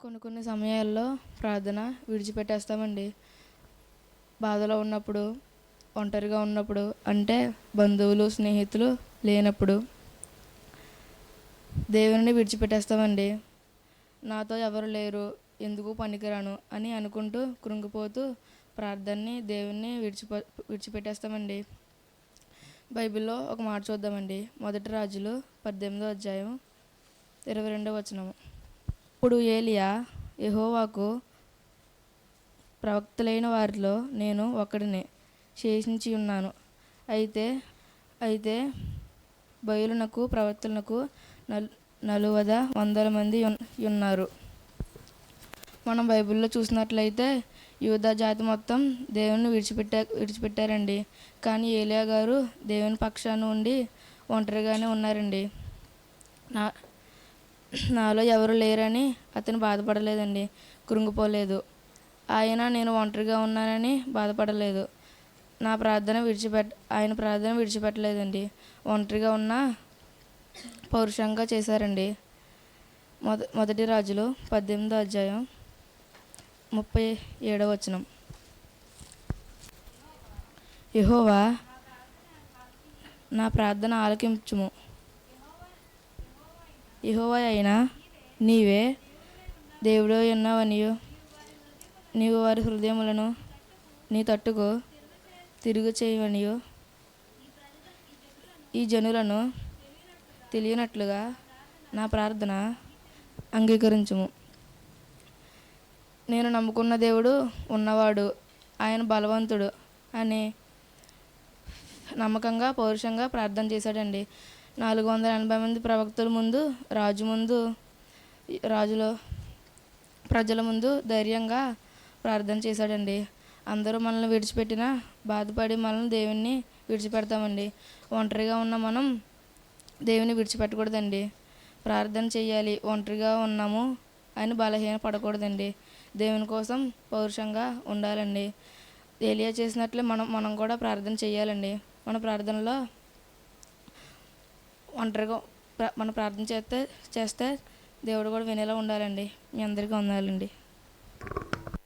కొన్ని కొన్ని సమయాల్లో ప్రార్థన విడిచిపెట్టేస్తామండి. బాధలో ఉన్నప్పుడు ఒంటరిగా ఉన్నప్పుడు అంటే బంధువులు స్నేహితులు లేనప్పుడు దేవుని విడిచిపెట్టేస్తామండి. నాతో ఎవరు లేరు ఎందుకు పనికిరాను అని అనుకుంటూ కృంగిపోతూ ప్రార్థనని దేవుణ్ణి విడిచిపో విడిచిపెట్టేస్తామండి. బైబిల్లో ఒక మాట చూద్దామండి. మొదటి రాజులు పద్దెనిమిదో అధ్యాయం ఇరవై రెండో వచనము. అప్పుడు ఏలియా యహోవాకు ప్రవక్తలైన వారిలో నేను ఒకడిని శేషించి ఉన్నాను. అయితే అయితే బయలునకు ప్రవక్తలకు నల్ నలువద వందల మంది ఉన్- ఉన్నారు. మనం బైబిల్లో చూసినట్లయితే యూదా జాతి మొత్తం దేవుని విడిచిపెట్టా విడిచిపెట్టారండి. కానీ ఏలియా గారు దేవుని పక్షాన ఉండి ఒంటరిగానే ఉన్నారండి. నా నాలో ఎవరు లేరని అతను బాధపడలేదండి. కృంగిపోలేదు. ఆయన నేను ఒంటరిగా ఉన్నానని బాధపడలేదు. నా ప్రార్థన విడిచిపెట్ ఆయన ప్రార్థన విడిచిపెట్టలేదండి. ఒంటరిగా ఉన్న పౌరుషంగా చేశారండి. మొద మొదటి రాజులు పద్దెనిమిదో అధ్యాయం ముప్పై ఏడవ వచనం. యహోవా నా ప్రార్థన ఆలకించుము. ఇహోవా అయినా నీవే దేవుడు ఉన్నావనియు. నీవు వారి హృదయములను నీ తట్టుకు తిరుగు చేయవనియు ఈ జనులను తెలియనట్లుగా నా ప్రార్థన అంగీకరించుము. నేను నమ్ముకున్న దేవుడు ఉన్నవాడు ఆయన బలవంతుడు అని నమ్మకంగా పౌరుషంగా ప్రార్థన చేశాడండి. నాలుగు వందల ఎనభై మంది ప్రవక్తల ముందు రాజు ముందు రాజులో ప్రజల ముందు ధైర్యంగా ప్రార్థన చేశాడండి. అందరూ మనల్ని విడిచిపెట్టినా బాధపడి మనల్ని దేవుణ్ణి విడిచిపెడతామండి. ఒంటరిగా ఉన్న మనం దేవుని విడిచిపెట్టకూడదండి. ప్రార్థన చేయాలి ఒంటరిగా ఉన్నాము అని బలహీన పడకూడదండి. దేవుని కోసం పౌరుషంగా ఉండాలండి. ఏలియా చేసినట్లే మనం మనం కూడా ప్రార్థన చేయాలండి. మన ప్రార్థనలో ఒంటరిగా మనం ప్రార్థన చేస్తే చేస్తే దేవుడు కూడా వినేలా ఉండాలండి. మీ అందరికీ ఉండాలండి